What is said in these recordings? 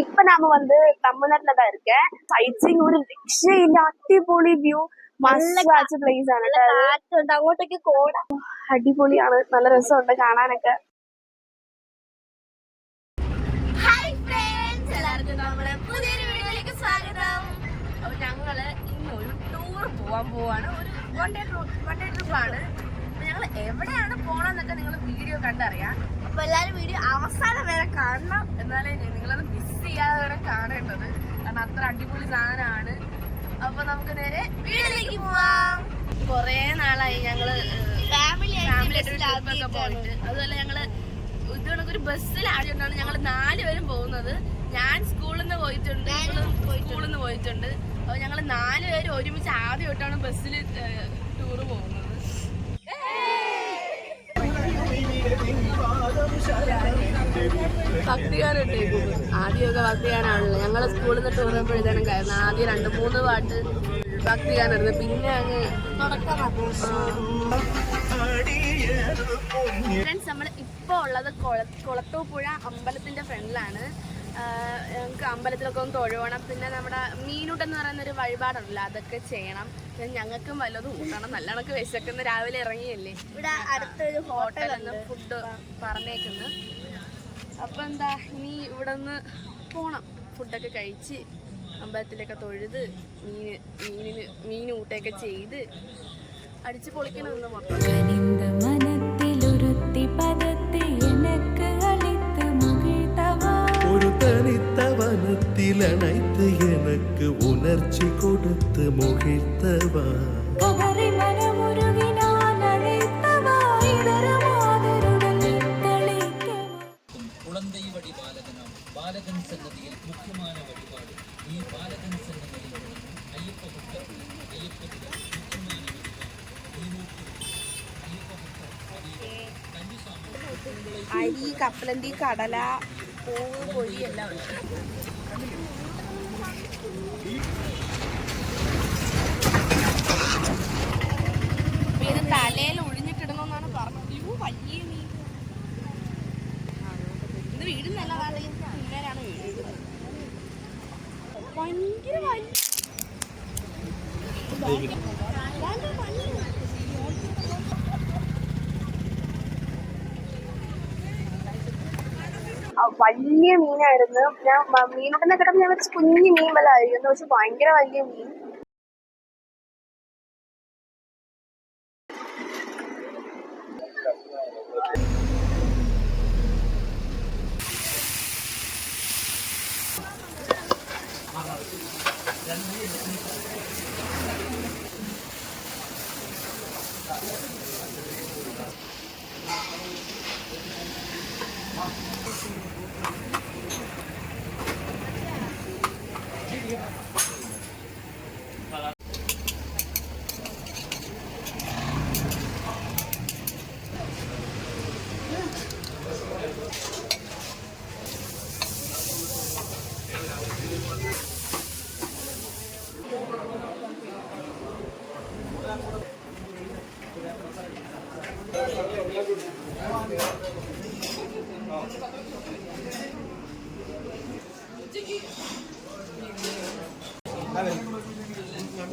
இப்ப நாம வந்து தமிழ்நாட்டுல தான் இருக்கேன் சைட் சீங் ஒரு രക്ഷയില്ല അടിപൊളി വ്യൂ മസ്റ്റ് പ്ലേസ് ആണ് കേട്ടോ അത്. കാറ്റുണ്ട് അങ്ങോട്ടേക്ക് കോട അടിപൊളിയാണ് നല്ല രസമുണ്ട് കാണാനൊക്കെ ഹായ് ഫ്രണ്ട്സ് എല്ലാവർക്കും നമ്മുടെ പുതിയൊരു വീഡിയോയിലേക്ക് സ്വാഗതം അപ്പൊ ഞങ്ങള് ഇന്ന് ഒരു ടൂർ പോവാൻ പോവാണ് ഒരു വൺ ഡേ വൺ ഡേ ട്രിപ്പാണ് അപ്പൊ ഞങ്ങൾ എവിടെയാണ് പോണെന്നൊക്കെ നിങ്ങൾ വീഡിയോ കണ്ടറിയാം അപ്പൊ എല്ലാരും വീഡിയോ അവസാനം വരെ കാണണം. എന്നാലേ നിങ്ങളത് മിസ് ചെയ്യാതെ വരെ കാണേണ്ടത്. കാരണം അത്ര അടിപൊളി സാധനമാണ്. അപ്പൊ നമുക്ക് നേരെ വീട്ടിലേക്ക് പോവാം. കൊറേ നാളായി ഞങ്ങൾ ഫാമിലി ഫാമിലി പോയിട്ട്. അതുപോലെ ഞങ്ങൾ ഇത് ബസ്സിൽ ആദ്യമുണ്ടാണ് ഞങ്ങൾ നാലുപേരും പോകുന്നത്. ഞാൻ സ്കൂളിൽ നിന്ന് പോയിട്ടുണ്ട് സ്കൂളിൽ നിന്ന് പോയിട്ടുണ്ട്. അപ്പൊ ഞങ്ങൾ നാലുപേരും ഒരുമിച്ച് ആദ്യമായിട്ടാണ് ബസ്സിൽ ടൂറ് പോകുന്നത് ഭക്തിഗാനുണ്ട് ആദ്യമൊക്കെ ഭക്തിഗാനാണല്ലോ ഞങ്ങൾ സ്കൂളിൽ നിന്ന് ടൂർ പോകുമ്പോഴത്തേനും കാരണം ആദ്യം രണ്ട് മൂന്ന് പാട്ട് ഭക്തിഗാനായിരുന്നു പിന്നെ അങ്ങ് ഫ്രണ്ട്സ് നമ്മൾ ഇപ്പോൾ ഉള്ളത് കുളത്തൂ കുളത്തൂപ്പുഴ അമ്പലത്തിന്റെ ഫ്രണ്ടിലാണ്. ഞങ്ങൾക്ക് അമ്പലത്തിലൊക്കെ ഒന്ന് തൊഴുവണം പിന്നെ നമ്മുടെ മീനൂട്ട് എന്ന് പറയുന്ന ഒരു വഴിപാടുണ്ടല്ലോ അതൊക്കെ ചെയ്യണം. പിന്നെ ഞങ്ങൾക്കും വല്ലതും ഊട്ടണം. നല്ല കണക്ക് വിശക്കുന്ന. രാവിലെ ഇറങ്ങിയല്ലേ? ഇവിടെ അടുത്തൊരു ഹോട്ടലൊന്നും ഹോട്ടലിൽ നിന്ന് ഫുഡ് പറഞ്ഞേക്കുന്നു. അപ്പൊ എന്താ ഇനി ഇവിടെ നിന്ന് പോണം ഫുഡൊക്കെ കഴിച്ച് അമ്പലത്തിലൊക്കെ തൊഴുത് മീന് മീനിന് മീൻ ഊട്ടയൊക്കെ ചെയ്ത് അടിച്ച് പൊളിക്കണമെന്ന് മൊത്തം கனிந்த மனத்தில் ஒருத்தி பதத்தை எனக்கு அளித்து மகிழ்ந்தவா ஒரு தனித்த வனத்தில் அணைத்து எனக்கு உணர்ச்சி கொடுத்து முகிழ்த்தவா കപ്പലണ്ടി കടല പൂവ് പൊരി എല്ലാം ഉണ്ട് അപ്പൊ ഇത് തലയിൽ ഒഴിഞ്ഞിട്ടിടണമെന്നാണ് പറഞ്ഞത് അയ്യോ വലിയ മീൻ ഇത് വീടുന്നല്ല പിന്നേരാണ് വീഴുന്നത് ഭയങ്കര വലിയ ആ, വലിയ മീനായിരുന്നു. ഞാൻ മീനുണ്ടെന്ന് കിടന്ന് ഞാൻ വെച്ച് കുഞ്ഞു മീൻ വല്ല പക്ഷെ ഭയങ്കര വലിയ മീൻ.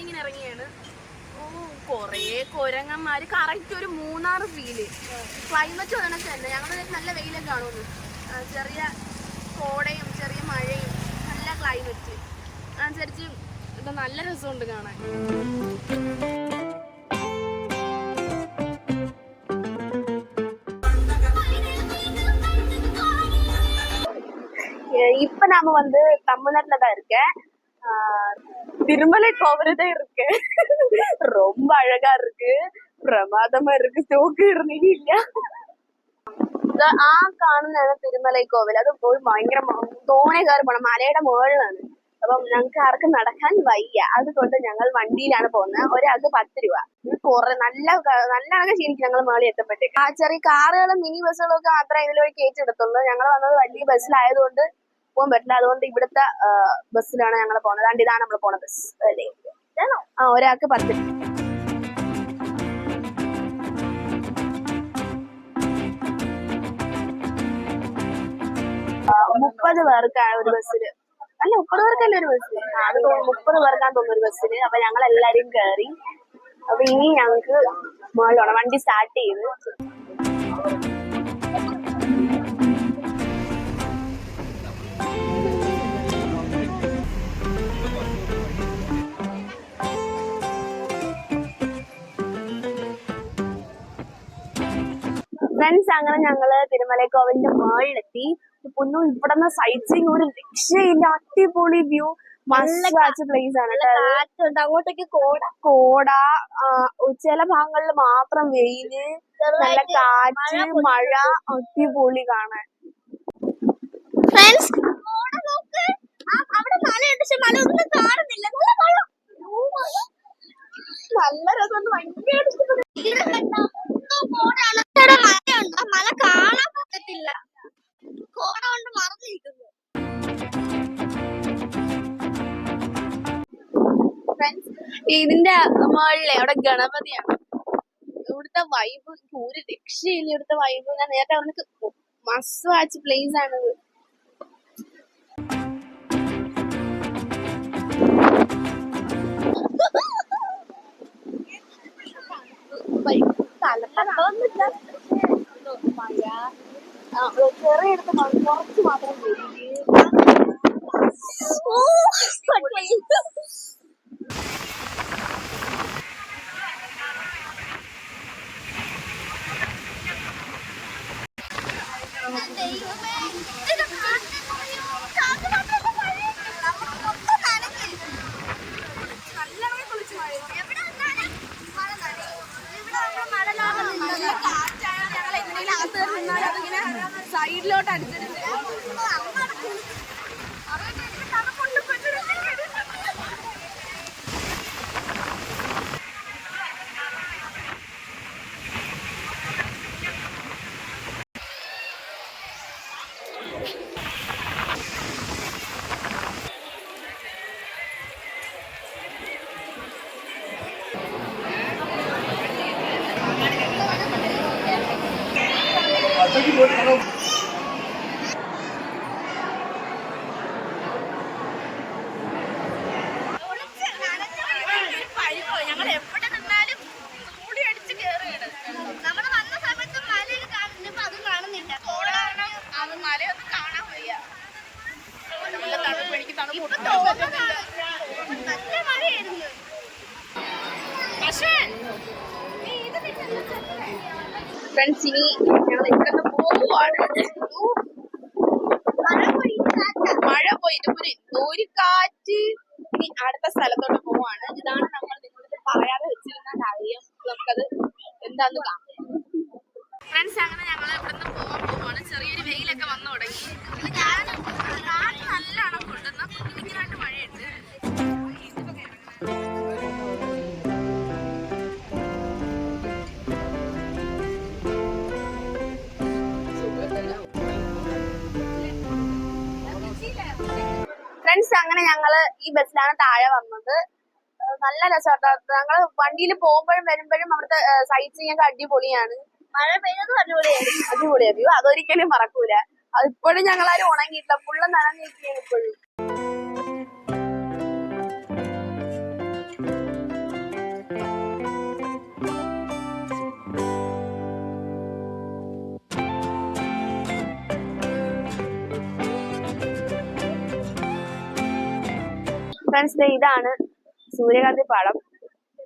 ഇങ്ങനെ ഇറങ്ങിയാണ് ഓ കൊറേ കൊരങ്ങന്മാര് കറക്റ്റ് ഒരു മൂന്നാറ് ഫീല് ക്ലൈമറ്റ് വന്നിട്ട് തന്നെ ഞങ്ങൾ നല്ല വെയിലൊക്കെ കാണുന്നു ആ, ചെറിയ കോടയും ചെറിയ മഴയും നല്ല ക്ലൈമറ്റ് അനുസരിച്ച് ഇത് നല്ല രസമുണ്ട് കാണാൻ அஹ் இப்ப நாம வந்து தமிழ்நாட்டுல தான் இருக்கேன் ஆஹ் திருமலை கோவில் தான் இருக்கு ரொம்ப அழகா இருக்கு பிரமாதமா இருக்கு സ്റ്റോക്ക് ഇടുന്നില്ല ഇത് ആ കാണുന്നതാണ് തിരുമലൈ കോവിൽ അത് പോയി ഭയങ്കര മ- തോനെ കയറി പോണം മലയുടെ മുകളിലാണ് അപ്പം ഞങ്ങൾക്ക് ആർക്കും നടക്കാൻ വയ്യ അതുകൊണ്ട് ഞങ്ങൾ വണ്ടിയിലാണ് പോകുന്നത് ഒരാൾക്ക് പത്ത് രൂപ ഇത് കുറെ നല്ല ക- നല്ല കണക്ക് ക്ഷീണിക്കും ഞങ്ങൾ മേളിൽ എത്തുമ്പോഴത്തേക്ക് ആ ചെറിയ കാറുകളും മിനി ബസ്സുകളും ഒക്കെ മാത്രമേ ഇതിൽ വഴി കയറ്റിയെടുത്തുള്ളൂ ഞങ്ങൾ വന്നത് വലിയ ബസ്സിലായതുകൊണ്ട് പോകാൻ പറ്റില്ല. അതുകൊണ്ട് ഇവിടുത്തെ ബസ്സിലാണ് ഞങ്ങൾ പോകുന്നത് അതുകൊണ്ട് ഇതാണ് നമ്മൾ പോണ ബസ് അല്ലേ? ആ ഒരാൾക്ക് പത്ത് മുപ്പത് പേർക്കാണ് ഒരു ബസ്സിൽ അല്ല മുപ്പത് പേർക്കല്ല ഒരു ബസ്സിൽ അത് മുപ്പത് പേർക്കാണ് തോന്നുന്നു ഒരു ബസ്സിൽ അപ്പൊ ഞങ്ങൾ എല്ലാരും കയറി അപ്പൊ ഇനി ഞങ്ങൾക്ക് മുകളിലോണം വണ്ടി സ്റ്റാർട്ട് ചെയ്ത് ഫ്രണ്ട്സ് അങ്ങനെ ഞങ്ങൾ തിരുമലക്കോവിലിന്റെ മുകളിലെത്തി പൊന്നു ഇവിടുന്ന് സൈറ്റ് സീൻ ഒരു രക്ഷയില്ല. അടിപൊളി വ്യൂ മസ്റ്റ് പ്ലേസ് ആണ് അങ്ങോട്ടേക്ക് കോട കോട ചില ഭാഗങ്ങളിൽ മാത്രം വെയിൽ നല്ല കാറ്റ് മഴ അടിപൊളി കാണാൻ. ഫ്രണ്ട്സ് കോട നോക്ക്. ആ, അവിടെ മലയുണ്ട്. പക്ഷെ മല ഒന്നും കാണുന്നില്ല. നല്ല നല്ല രസം ഭയങ്കര ഇഷ്ടപ്പെട്ടു. ഇവിടെ മലയുണ്ട് മല കാണാൻ പറ്റത്തില്ല. കോട കൊണ്ട് മറന്നിരിക്കുന്നു ഇതിന്റെ മുകളിലെ അവിടെ ഗണപതിയാണ് ഇവിടുത്തെ വൈബ് ഒരു രക്ഷയില്ല ഇവിടുത്തെ വൈബ് ഞാൻ നേരത്തെ അവർക്ക് മസ്റ്റ് വാച്ച് പ്ലേസ് ആണിത്. തലപ്പത്തൊന്നുമില്ല മഴ ആ, ചെറിയ എടുത്ത് കുറച്ച് മാത്രം വെയിൽ ഓ, പട്ടി. ദൈവമേ, ഇത് കാറ്റ് മഴയോ, കാറ്റ് മാത്രമല്ല മഴയുണ്ട്. നമ്മൾ മൊത്തം നനഞ്ഞ്. നല്ലപോലെ കുളിച്ച് മഴയോ. എവിടെ നിന്നാലും മഴ നനയും. ഇവിടെ നമ്മൾ മഴ ലാഭം നല്ല കാറ്റാണ് ഞങ്ങൾ എങ്ങനെയും അകത്ത് കയറി നിന്നാൽ അതിങ്ങനെ സൈഡിലോട്ട് അടിച്ചിട്ടുണ്ട് അങ്ങോട്ട് കുളിച്ച്. അവിടെ എനിക്ക് തണുപ്പുണ്ട്, പെട്ടെന്ന് കുളിച്ച് നനഞ്ഞ പരിപാടി. ഞങ്ങൾ എവിടെ നിന്നാലും കൂടി അടിച്ച് കേറുകയാണ് നമ്മൾ വന്ന സമയത്ത് മലയിൽ കാണുന്നു ഇപ്പൊ അതും കാണുന്നില്ല കോട കാരണം അത് മലയൊന്നും കാണാൻ വയ്യ നല്ല തണുപ്പ് എനിക്ക് തണുപ്പ് ഇപ്പൊ ഒട്ടും തോന്നുന്നതാണ് നല്ല മഴയായിരുന്നു പക്ഷേ ഫ്രണ്ട്സ് ഇനി ഞങ്ങൾ ഇവിടുന്ന് പോവുകയാണ് ഊ, മഴ പോയി കാറ്റാ. മഴ പോയിട്ട് ഒരു എന്തോ ഒരു കാറ്റ് ഇനി അടുത്ത സ്ഥലത്തോട്ട് പോവാണ് ഇതാണ് നമ്മൾ നിങ്ങളോട് പറയാതെ വെച്ചിരുന്ന കാര്യം നമുക്കത് എന്താന്ന് ഫ്രണ്ട്സ് അങ്ങനെ ഞങ്ങൾ ഇവിടുന്ന് പോകാൻ പോവാണ്. ചെറിയൊരു വെയിലൊക്കെ വന്നു തുടങ്ങി. കാറ്റ് കാറ്റ് നല്ല അണക്കുണ്ട് എന്നാൽ കുഞ്ഞിനായിട്ട് മഴയുണ്ട്. ഫ്രണ്ട്സ് അങ്ങനെ ഞങ്ങൾ ഈ ബസ്സിലാണ് താഴെ വന്നത്. നല്ല രസമാട്ടോ. ഞങ്ങൾ വണ്ടിയിൽ പോകുമ്പോഴും വരുമ്പോഴും അവിടുത്തെ സൈറ്റ് ഞങ്ങൾക്ക് അടിപൊളിയാണ്. മഴ പെയ്തത് അടിപൊളിയായി അടിപൊളിയായിരുന്നു അതൊരിക്കലും മറക്കൂല. അതിപ്പോഴും ഞങ്ങളാരും ഉണങ്ങിയിട്ടില്ല. ഫുള്ള് നനഞ്ഞിരിക്കുകയാണ് ഇപ്പോഴും. ഫ്രണ്ട്സ് ഇതാണ് സൂര്യകാന്തി പാടം.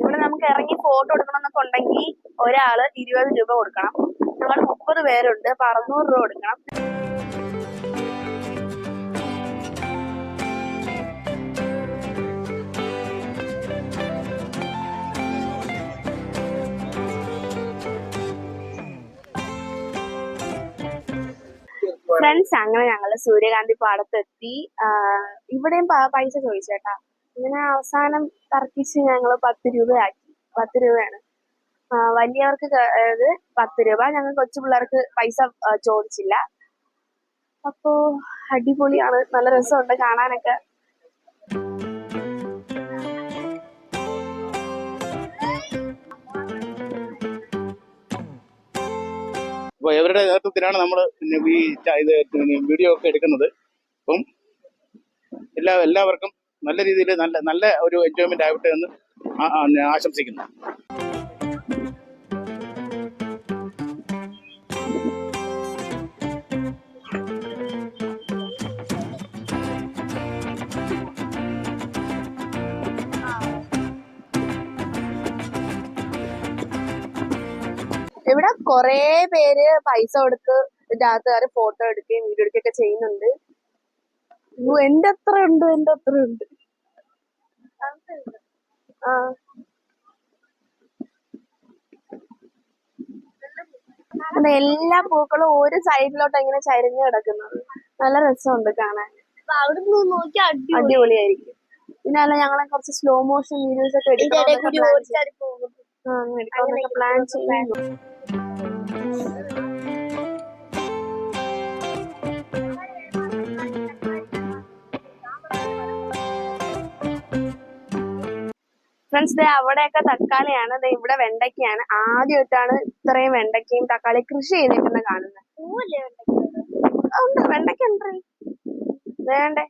ഇവിടെ നമുക്ക് ഇറങ്ങി ഫോട്ടോ എടുക്കണം എന്നൊക്കെ ഉണ്ടെങ്കിൽ ഒരാൾ ഇരുപത് രൂപ കൊടുക്കണം. നമ്മൾ മുപ്പത് പേരുണ്ട് അപ്പൊ അറുന്നൂറ് രൂപ കൊടുക്കണം. ഫ്രണ്ട്സ് അങ്ങനെ ഞങ്ങൾ സൂര്യകാന്തി പാടത്തെത്തി. ഇവിടെയും പൈസ ചോദിച്ചേട്ടാ. ഇങ്ങനെ അവസാനം തർക്കിച്ച് ഞങ്ങൾ പത്ത് രൂപയാക്കി. പത്ത് രൂപയാണ്. വലിയവർക്ക് അതായത് പത്ത് രൂപ. ഞങ്ങൾ കൊച്ചു പിള്ളേർക്ക് പൈസ ചോദിച്ചില്ല. അപ്പോ അടിപൊളിയാണ്. നല്ല രസമുണ്ട് കാണാനൊക്കെ. അപ്പോൾ ഇവരുടെ നേതൃത്വത്തിലാണ് നമ്മൾ പിന്നെ ഈ ഇത് വീഡിയോ ഒക്കെ എടുക്കുന്നത്. അപ്പം എല്ലാ എല്ലാവർക്കും നല്ല രീതിയിൽ നല്ല നല്ല ഒരു എൻജോയ്മെന്റ് ആവട്ടെ എന്ന് ആശംസിക്കുന്നു. ഇവിടെ കൊറേ പേര് പൈസ കൊടുത്ത് ഇതിന്റെ ഫോട്ടോ എടുക്കുകയും വീഡിയോ എടുക്കുകയൊക്കെ ചെയ്യുന്നുണ്ട്. എന്റെ അത്ര ഉണ്ട് എന്റെ അത്ര ഉണ്ട്. ആ. അതെ എല്ലാ പൂക്കളും ഒരു സൈഡിലോട്ട് ഇങ്ങനെ ചരിഞ്ഞു കിടക്കുന്നത്. നല്ല രസമുണ്ട് കാണാൻ. അടിപൊളിയായിരിക്കും. പിന്നെ അല്ല ഞങ്ങളെ കുറച്ച് സ്ലോ മോഷൻ വീഡിയോസ് ഒക്കെ എടുക്കാൻ പ്ലാൻ ചെയ്യുന്നു ഫ്രണ്ട്സ് ദേ അവിടെയൊക്കെ തക്കാളിയാണ്. ദേ ഇവിടെ വെണ്ടയ്ക്കയാണ്. ആദ്യമായിട്ടാണ് ഇത്രയും വെണ്ടയ്ക്കയും തക്കാളി കൃഷി ചെയ്തിരിക്കുന്നത് കാണുന്നത് ഉണ്ട്. വെണ്ടയ്ക്ക ഉണ്ട്. വേണ്ടേ?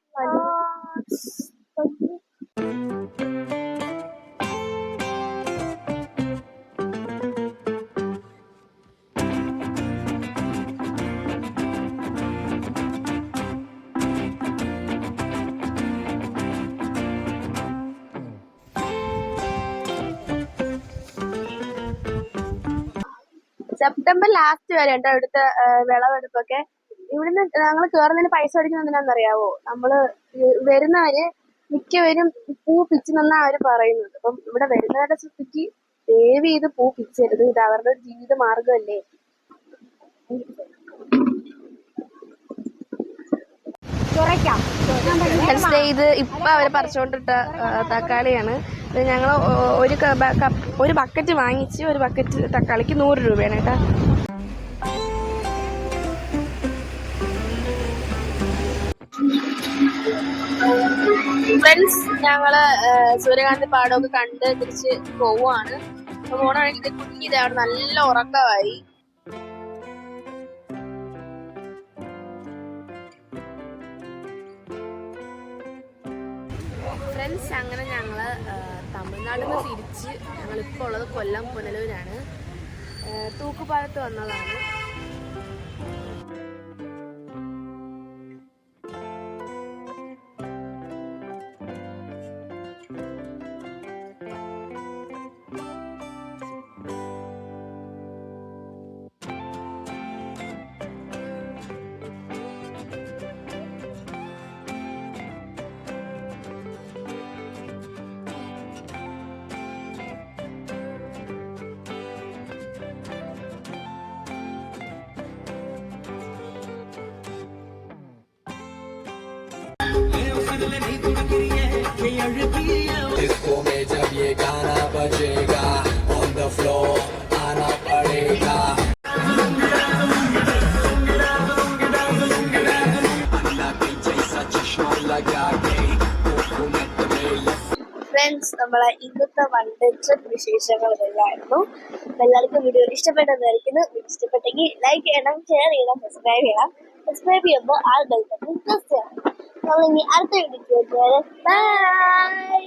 സെപ്റ്റംബർ ലാസ്റ്റ് വരെ ഉണ്ട് ഇവിടുത്തെ വിളവെടുപ്പൊക്കെ. ഇവിടുന്ന് ഞങ്ങൾ കേറുന്നതിന് പൈസ അടിക്കുന്നത് എന്തിനാണെന്നറിയാവോ നമ്മൾ വരുന്നവര് മിക്കവരും പൂ പിച്ചു നിന്നാ അവർ പറയുന്നത്. അപ്പം ഇവിടെ വരുന്നവരുടെ ശ്രദ്ധിക്ക് ദയവ് ചെയ്ത് പൂ പിച്ചരുത്. ഇത് അവരുടെ ജീവിത മാർഗമല്ലേ Wednesday ഇത് ഇപ്പൊ അവർ പറിച്ചുകൊണ്ടിട്ട തക്കാളിയാണ്. ഇത് ഞങ്ങൾ ഒരു ക- ഒരു ബക്കറ്റ് വാങ്ങിച്ച് ഒരു ബക്കറ്റ് തക്കാളിക്ക് നൂറ് രൂപയാണ് കേട്ടോ. ഫ്രണ്ട്സ് ഞങ്ങൾ സൂര്യകാന്തി പാടമൊക്കെ കണ്ട് തിരിച്ച് പോവാണ് അപ്പൊ പോണ വഴിക്ക് കുഞ്ഞിത് അവിടെ നല്ല ഉറക്കമായി ഫ്രണ്ട്സ് അങ്ങനെ ഞങ്ങൾ തമിഴ്നാട്ടിൽ നിന്ന് തിരിച്ച് ഞങ്ങളിപ്പോൾ ഉള്ളത് കൊല്ലം പുനലൂരാണ്. തൂക്കുപാലത്ത് വന്നതാണ്. ഫ്രണ്ട്സ് നമ്മളെ ഇന്നത്തെ വൺ ഡേ വിശേഷങ്ങൾ ഇതായിരുന്നു എല്ലാവർക്കും വീഡിയോ ഇഷ്ടപ്പെട്ടതായിരിക്കുന്നു ഇഷ്ടപ്പെട്ടെങ്കിൽ ലൈക്ക് ചെയ്യണം ഷെയർ ചെയ്യണം സബ്സ്ക്രൈബ് ചെയ്യണം. സബ്സ്ക്രൈബ് ചെയ്യുമ്പോൾ ആ ബെൽ പ്രസ് ചെയ്യണം. നമ്മൾ ഇനി അടുത്ത വീഡിയോ ബൈ